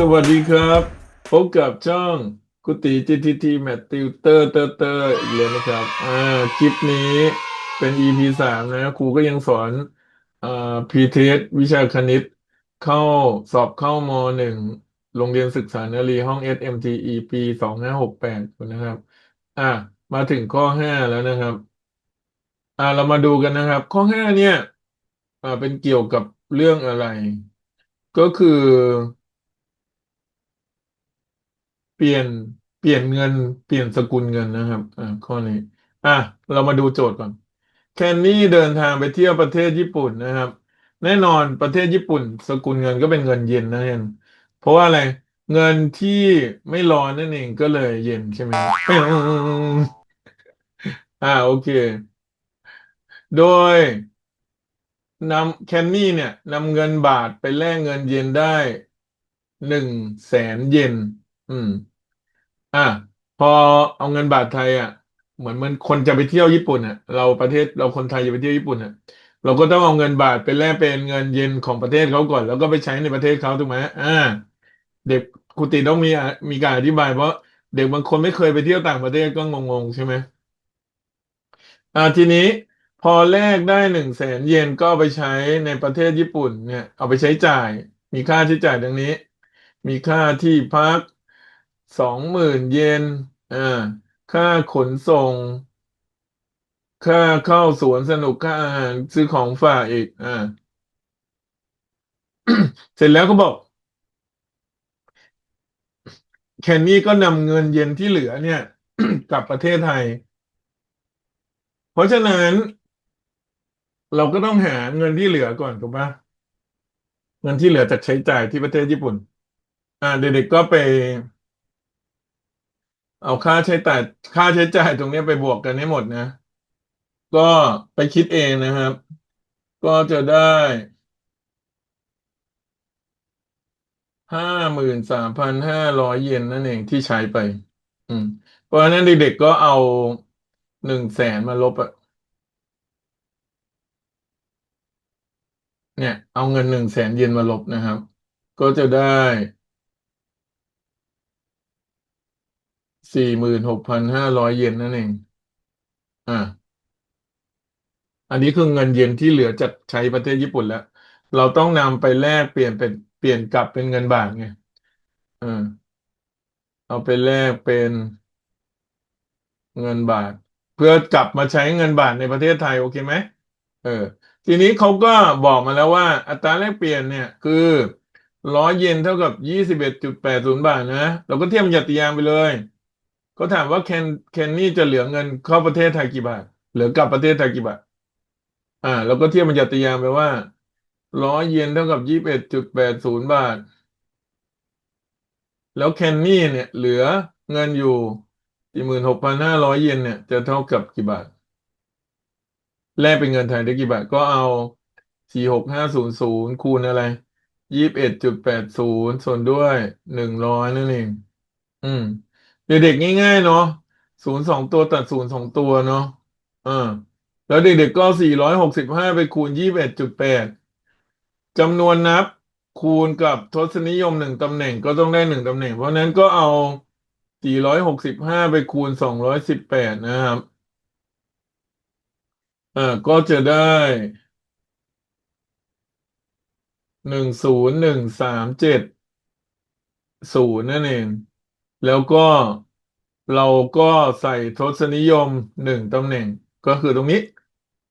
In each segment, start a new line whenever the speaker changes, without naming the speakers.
สวัสดีครับ พบกับช่องกุติ GTT Math Tutor เตอร์เตอร์อีกแล้วนะครับอ่าคลิปนี้เป็น EP สามนะครูก็ยังสอนอ่า P-Test วิชาคณิต เข้าสอบเข้ามหนึ่งโรงเรียนศึกษานารีห้อง SMTE ปีสองห้าหกแปดนะครับ อะมาถึงข้อห้าแล้วนะครับ อ่าเรามาดูกันนะครับ ข้อห้าเนี่ย อ่าเป็นเกี่ยวกับเรื่องอะไร ก็คือ เปลี่ยนเปลี่ยนเงิน เปลี่ยนสกุลเงินนะครับ อ่าข้อนี้ อะเรามาดูโจทย์ก่อน แคนนี่เดินทางไปเที่ยวประเทศญี่ปุ่นนะครับ แน่นอนประเทศญี่ปุ่น สกุลเงินก็เป็นเงินเยนนะเห็นเพราะว่าอะไรเงินที่ไม่ร้อนนั่นเองก็เลยเย็นใช่ไหมอ่าโอเค โดยนำแคนนี่เนี่ยนำเงินบาทไปแลกเงินเยนได้หนึ่งแสนเยนอืม อะพอเอาเงินบาทไทยอะ เหมือนมันคนจะไปเที่ยวญี่ปุ่นอะ เราประเทศเราคนไทยจะไปเที่ยวญี่ปุ่นอะ เราก็ต้องเอาเงินบาทไปแลกเป็นเงินเยนของประเทศเขาก่อน แล้วก็ไปใช้ในประเทศเขาถูกไหมอ่า เด็กครูติต้องมีมีการอธิบายเพราะเด็กบางคนไม่เคยไปเที่ยวต่างประเทศก็งงๆใช่ไหมอ่าทีนี้พอแลกได้หนึ่งแสนเยนก็ไปใช้ในประเทศญี่ปุ่นเนี่ย เอาไปใช้จ่าย มีค่าใช้จ่ายดังนี้ มีค่าที่พัก สองหมื่นเยนอ่าค่าขนส่ง ค่าเข้าสวนสนุกค่าอาหารซื้อของฝากอีก อ่า เสร็จแล้วก็บอก แคนนี่ก็นำเงินเยนที่เหลือเนี่ย กลับประเทศไทย เพราะฉะนั้น เราก็ต้องหาเงินที่เหลือก่อนถูกปะเงินที่เหลือจากใช้จ่ายที่ประเทศญี่ปุ่น อ่า เด็กๆก็ไป เอาค่าใช้จ่ายค่าใช้จ่ายตรงนี้ไปบวกกันให้หมดนะ ก็ไปคิดเองนะครับ ก็จะได้ห้าหมื่นสามพันห้าร้อยเยนนั่นเองที่ใช้ไป อืม เพราะฉะนั้นเด็กๆก็เอาหนึ่งแสนมาลบอะเนี่ย เอาเงินหนึ่งแสนเยนมาลบนะครับ ก็จะได้ สี่หมื่นหกพันห้าร้อยเยนนั่นเอง อ่า อันนี้คือเงินเยนที่เหลือจากใช้ประเทศญี่ปุ่นแล้ว เราต้องนำไปแลกเปลี่ยนเป็นเปลี่ยนกลับเป็นเงินบาทไงเออเอาไปแลกเป็นเงินบาท เพื่อกลับมาใช้เงินบาทในประเทศไทย โอเคไหมเออ ทีนี้เขาก็บอกมาแล้วว่า อัตราแลกเปลี่ยนเนี่ย คือร้อยเยนเท่ากับยี่สิบเอ็ดจุดแปดศูนย์บาทนะ เราก็เทียบยัตยางไปเลย เขาถามว่าเคนเคนนี่จะเหลือเงินเข้าประเทศไทยกี่บาทเหลือกลับประเทศไทยกี่บาทอ่าเราก็เทียบมันยัตยางไปว่าร้อยเยนเท่ากับยี่สิบเอ็ดจุดแปดศูนย์บาท แล้วแคนนี่เนี่ย เหลือเงินอยู่สี่หมื่นหกพันห้าร้อยเยนเนี่ยจะเท่ากับกี่บาทแลกเป็นเงินไทยได้กี่บาทก็เอาสี่หกห้าศูนย์ศูนย์คูณอะไรยี่สิบเอ็ดจุดแปดศูนย์ส่วนด้วยหนึ่งร้อยนั่นเอง อืม เด็กๆง่ายๆเนาะศูนย์สองตัวตัดศูนย์สองตัวเนาะอ่าแล้วเด็กๆก็สี่ร้อยหกสิบห้าไปคูณยี่สิบเอ็ดจุดแปดจำนวนนับคูณกับทศนิยมหนึ่งตำแหน่งก็ต้องได้หนึ่งตำแหน่ง เพราะนั้นก็เอาสี่ร้อยหกสิบห้าไปคูณสองร้อยสิบแปดนะครับอ่าก็จะได้หนึ่งศูนย์หนึ่งสามเจ็ดศูนย์นั่นเอง แล้วก็เราก็ใส่ทศนิยมหนึ่งตำแหน่ง ก็คือตรงนี้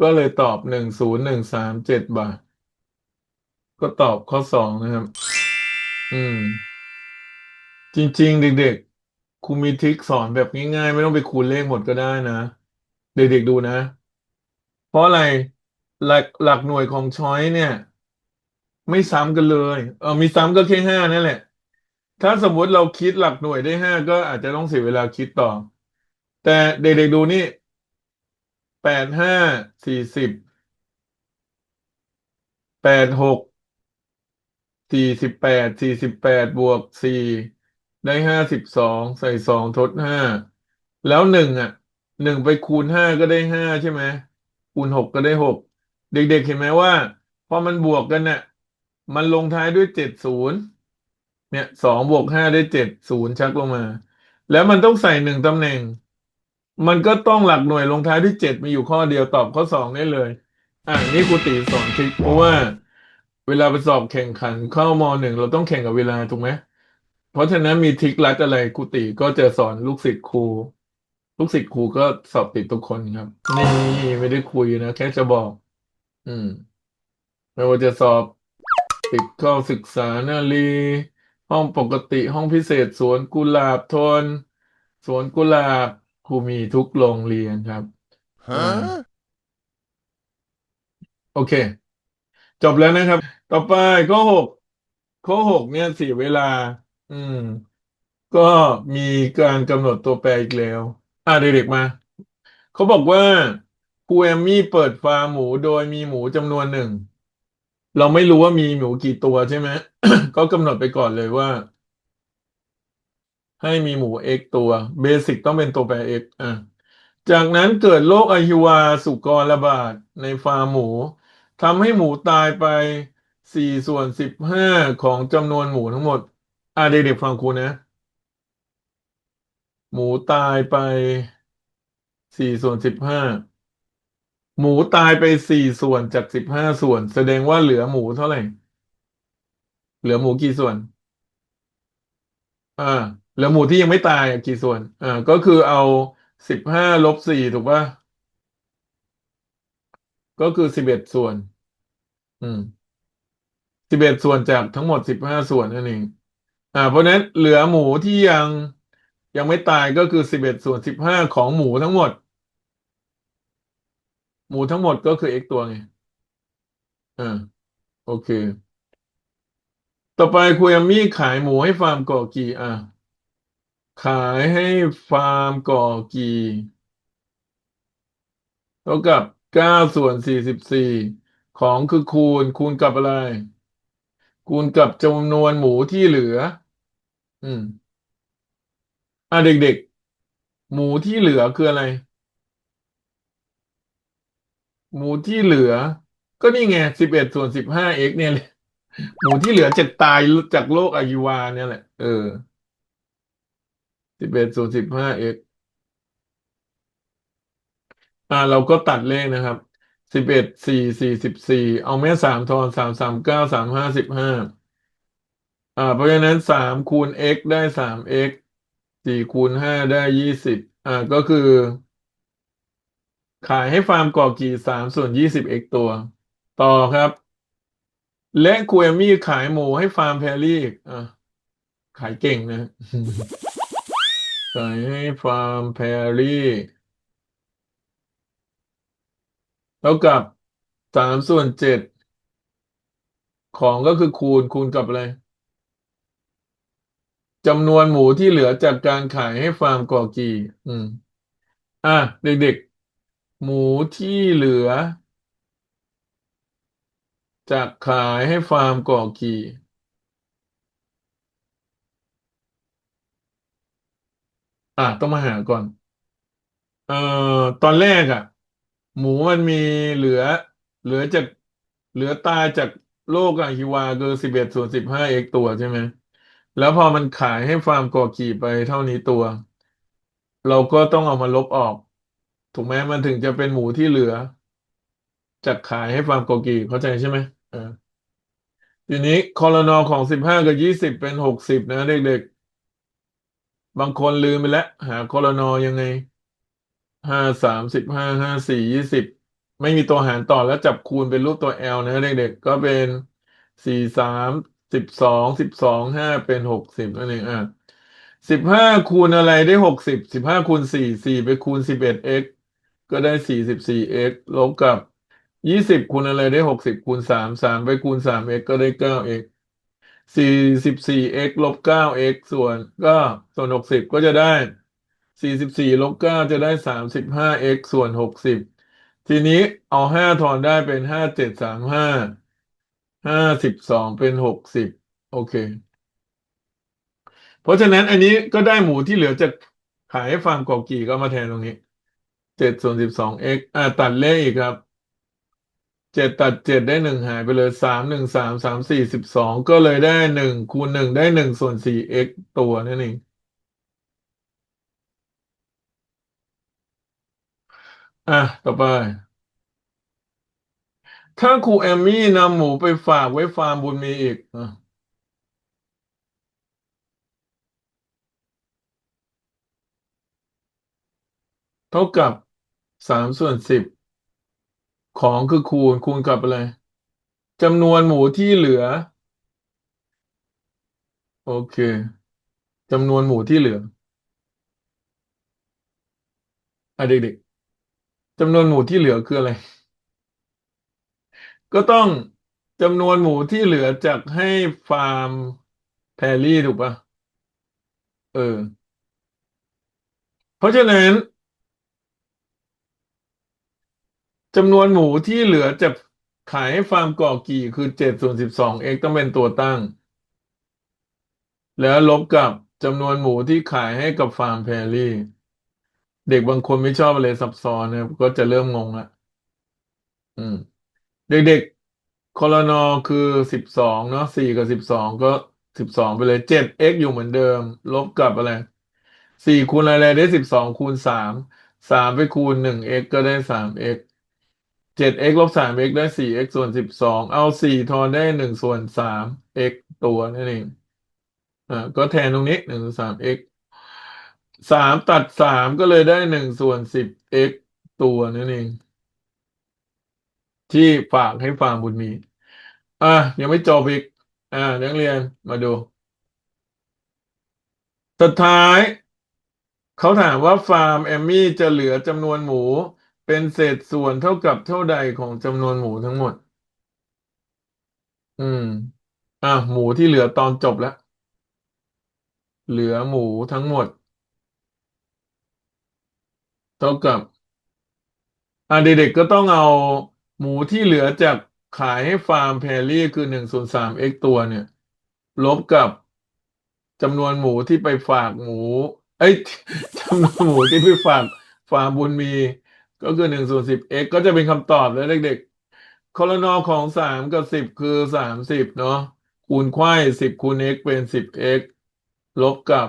ก็เลยตอบหนึ่งศูนย์หนึ่งสามเจ็ดบาท ก็ตอบข้อสองนะครับ อืม จริง ๆ เด็ก ๆครูมีทริคสอนแบบง่ายๆ ไม่ต้องไปคูณเลขหมดก็ได้นะ เด็ก ๆ ดูนะ เพราะอะไรหลักหลักหน่วยของช้อยเนี่ย ไม่ซ้ำกันเลย เออมีซ้ำก็แค่ห้านั่นแหละ ถ้าสมมุติเราคิดหลักหน่วยได้ห้าก็อาจจะต้องเสียเวลาคิดต่อ แต่เด็กๆดูนี่แปดห้าสี่สิบแปดหกสี่สิบแปดสี่สิบแปดบวกสี่ได้ห้าสิบสองใส่สองทดห้าแล้วหนึ่งอะหนึ่งไปคูณห้าก็ได้ห้าใช่ไหมคูณหกก็ได้หกเด็กๆเห็นไหมว่าพอมันบวกกันเนี่ยมันลงท้ายด้วยเจ็ดศูนย์ เนี่ยสองบวกห้าได้เจ็ดศูนย์ชักลงมา แล้วมันต้องใส่หนึ่งตำแหน่ง มันก็ต้องหลักหน่วยลงท้ายด้วยเจ็ดมีอยู่ข้อเดียวตอบข้อสองได้เลย อะนี่ครูตีสอนทริคเพราะว่า เวลาไปสอบแข่งขันเข้ามหนึ่งเราต้องแข่งกับเวลาถูกไหมเพราะฉะนั้นมีทริคลัดอะไรครูติก็จะสอนลูกศิษย์ครูลูกศิษย์ครูก็สอบติดทุกคนครับนี่ไม่ได้คุยนะแค่จะบอก อืมไม่ว่าจะสอบติดเข้าศึกษานารี ห้องปกติห้องพิเศษสวนกุหลาบทน สวนกุหลาบครูมีทุกโรงเรียนครับอ่า
Huh?
โอเค จบแล้วนะครับ ต่อไปข้อหกข้อหกเนี่ยเสียเวลา อืม ก็มีการกำหนดตัวแปรอีกแล้ว อ่าเด็กๆมา เขาบอกว่าครูแอมมี่เปิดฟาร์มหมูโดยมีหมูจำนวนหนึ่ง เราไม่รู้ว่ามีหมูกี่ตัวใช่ไหม ก็กำหนดไปก่อนเลยว่า ให้มีหมู x ตัวเบสิกต้องเป็นตัวแปร x อะจากนั้นเกิดโรคอหิวาสุกรระบาดในฟาร์มหมูทำให้หมูตายไปสี่ส่วนสิบห้าของจำนวนหมูทั้งหมดอะเด็กๆฟังครูนะ หมูตายไปสี่ส่วนสิบห้า หมูตายไปสี่ส่วนจากสิบห้าส่วน แสดงว่าเหลือหมูเท่าไหร่ เหลือหมูกี่ส่วน อ่า เหลือหมูที่ยังไม่ตายกี่ส่วน อ่า ก็คือเอาสิบห้าลบสี่ถูกป่ะ ก็คือสิบเอ็ดส่วน อืมสิบเอ็ดส่วนจากทั้งหมดสิบห้าส่วนนั่นเอง อ่า เพราะนั้นเหลือหมูที่ยังยังไม่ตายก็คือสิบเอ็ดส่วนสิบห้าของหมูทั้งหมด หมูทั้งหมดก็คือ x ตัวไงอ่าโอเค ต่อไปครูแอมมี่ขายหมูให้ฟาร์มก่อกี่อ่าขายให้ฟาร์มก่อกี่เท่ากับเก้าส่วนสี่สิบสี่ของคือคูณ คูณกับอะไร คูณกับจำนวนหมูที่เหลือ อืม อะเด็กๆ หมูที่เหลือคืออะไร หมูที่เหลือ ก็นี่ไงสิบเอ็ดส่วนสิบห้า x เนี่ยเลยหมูที่เหลือจะตายจากโรคอายุวาเนี่ยแหละ เออสิบเอ็ดส่วนสิบห้า x อ่า เราก็ตัดเลขนะครับสิบเอ็ดสี่สี่สิบสี่เอาแม่สามทอนสามสามเก้าสามห้าสิบห้าอ่า เพราะฉะนั้นสามคูณ x ได้สาม x สี่คูณห้าได้ยี่สิบอ่าก็คือ ขายให้ฟาร์มก่อกี่สามส่วนยี่สิบ x ตัว ต่อครับ และครูเอมมี่ขายหมูให้ฟาร์มแพรรี่อะขายเก่งนะขายให้ฟาร์มแพรรี่เท่ากับสามส่วนเจ็ดของก็คือคูณคูณกับอะไรจำนวนหมูที่เหลือจากการขายให้ฟาร์มก่อกี่อืม อะเด็กๆ หมูที่เหลือจากขายให้ฟาร์มก่อกี่ อะต้องมาหาก่อน เอ่อตอนแรกอะ หมูมันมีเหลือ เหลือจากเหลือตายจากโรคอะฮิวาคือสิบเอ็ดส่วนสิบห้าเอกตัวใช่ไหมแล้วพอมันขายให้ฟาร์มก่อกี่ไปเท่านี้ตัว เราก็ต้องเอามาลบออก ถูกไหมมันถึงจะเป็นหมูที่เหลือจากขายให้ฟาร์มกอกี่เข้าใจใช่ไหมออทีนี้คอรนอของสิบห้ากับยี่สิบเป็นหกสิบนะเด็กๆ บางคนลืมไปแล้ว หาคอรนอยังไงห้าสามสิบห้าห้าสี่ยี่สิบไม่มีตัวหารต่อแล้วจับคูณเป็นรูปตัว L นะเด็กๆ ก็เป็นสี่สามสิบสองสิบสองห้าเป็นหกสิบนั่นเองอะสิบห้าคูณอะไรได้หกสิบสิบห้าคูณสี่สี่ไปคูณสิบเอ็ด x ก็ได้สี่สิบสี่ x ลบกับยี่สิบคูณอะไรได้หกสิบคูณสามสามไปคูณสาม x ก็ได้เก้า x สี่สิบสี่ x ลบเก้า x ส่วนก็ส่วนหกสิบก็จะได้สี่สิบสี่ลบเก้าจะได้สามสิบห้า x ส่วนหกสิบทีนี้เอาห้าทอนได้เป็นห้าเจ็ดสามห้าห้าสิบสองเป็นหกสิบโอเค เพราะฉะนั้นอันนี้ก็ได้หมูที่เหลือจากขายให้ฟาร์มกอกี่ก็มาแทนตรงนี้ เจ็ดส่วนสิบสอง x อ่าตัดเลขอีกครับเจ็ดตัดเจ็ดได้หนึ่งหายไปเลยสามหนึ่งสามสามสี่สิบสองก็เลยได้หนึ่งคูณหนึ่งได้หนึ่งส่วนสี่ x ตัวนั่นเองอะต่อไป ถ้าครูแอมมี่นำหมูไปฝากไว้ฟาร์มบุญมีอีกอะเท่ากับ สามส่วนสิบของคือคูณคูณกับอะไรจำนวนหมูที่เหลือ โอเคจำนวนหมูที่เหลืออะเด็กๆจำนวนหมูที่เหลือคืออะไร ก็ต้องจำนวนหมูที่เหลือจากให้ฟาร์มแพรรี่ถูกปะเออ เพราะฉะนั้น จำนวนหมูที่เหลือจากขายให้ฟาร์มก่อกี่คือเจ็ดส่วนสิบสอง x ต้องเป็นตัวตั้ง แล้วลบกับจำนวนหมูที่ขายให้กับฟาร์มแพรรี่ เด็กบางคนไม่ชอบอะไรซับซ้อนนะก็จะเริ่มงงละอืม เด็กๆคอลนอคือสิบสองเนาะสี่กับสิบสองก็สิบสองไปเลยเจ็ด x อยู่เหมือนเดิม ลบกับอะไรสี่คูณอะไรได้สิบสองคูณสามสามไปคูณหนึ่ง x ก็ได้สาม x เจ็ด x ลบสาม x ได้สี่ x ส่วนสิบสองเอาสี่ทอนได้หนึ่งส่วนสาม x ตัวนั่นเองอ่าก็แทนตรงนี้หนึ่งสาม x สามตัดสามก็เลยได้หนึ่งส่วนสิบ x ตัวนั่นเอง ที่ฝากให้ฟาร์มบุญมี อะยังไม่จบอีก อ่านักเรียนมาดู สุดท้าย เขาถามว่าฟาร์มแอมมี่จะเหลือจำนวนหมู เป็นเศษส่วนเท่ากับเท่าใดของจำนวนหมูทั้งหมด อืม อะหมูที่เหลือตอนจบแล้ว เหลือหมูทั้งหมด เท่ากับ อ่าเด็กๆก็ต้องเอาหมูที่เหลือจากขายให้ฟาร์มแพรี่คือหนึ่งส่วนสาม x ตัวเนี่ย ลบกับจำนวนหมูที่ไปฝากหมู เอ้ยจำนวนหมูที่ไปฝากฟาร์มบุญมี ก็คือหนึ่งส่วนสิบ x ก็จะเป็นคำตอบแล้วเด็กๆคอลนอของสามกับสิบคือสามสิบเนาะคูณไขว้สิบคูณ x เป็นสิบ x ลบกับ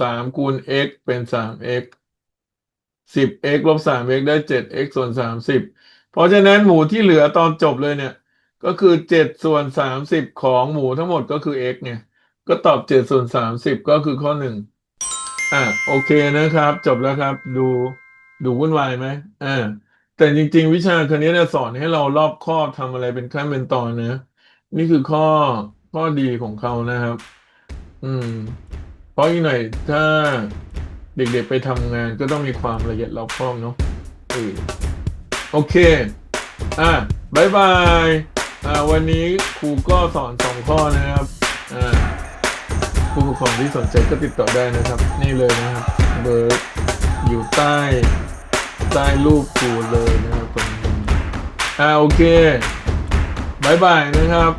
สามคูณ x เป็นสาม x สิบ x ลบสาม x ได้เจ็ด x ส่วนสามสิบเพราะฉะนั้นหมูที่เหลือตอนจบเลยเนี่ย ก็คือเจ็ดส่วนสามสิบของหมูทั้งหมดก็คือ x เนี่ย ก็ตอบเจ็ดส่วนสามสิบก็คือข้อหนึ่งอะโอเคนะครับ จบแล้วครับดู ดูวุ่นวายไหมอ่าแต่จริง ๆ วิชาคณิตเนี่ยสอนให้เรารอบคอบทำอะไรเป็นขั้นเป็นตอนนะ นี่คือข้อข้อดีของเขานะครับ อืม เพราะอีกหน่อยถ้าเด็กๆไปทำงานก็ต้องมีความละเอียดรอบคอบเนาะโอเค อะบายบาย อ่า วันนี้ครูก็สอนสองข้อนะครับ อ่าผู้ปกครองที่สนใจก็ติดต่อได้นะครับ นี่เลยนะครับ เบอร์ อยู่ใต้ใต้รูปกูเลยนะครับตรงนี้อ่าโอเคบายบายนะครับ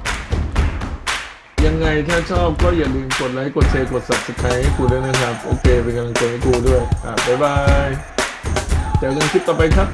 ยังไงถ้าชอบก็อย่าลืมกดไลค์ กดแชร์ กด subscribe ให้กูด้วยนะครับ โอเค เป็นกำลังใจให้กูด้วย อ่าบายบาย เจอกันคลิปต่อไปครับ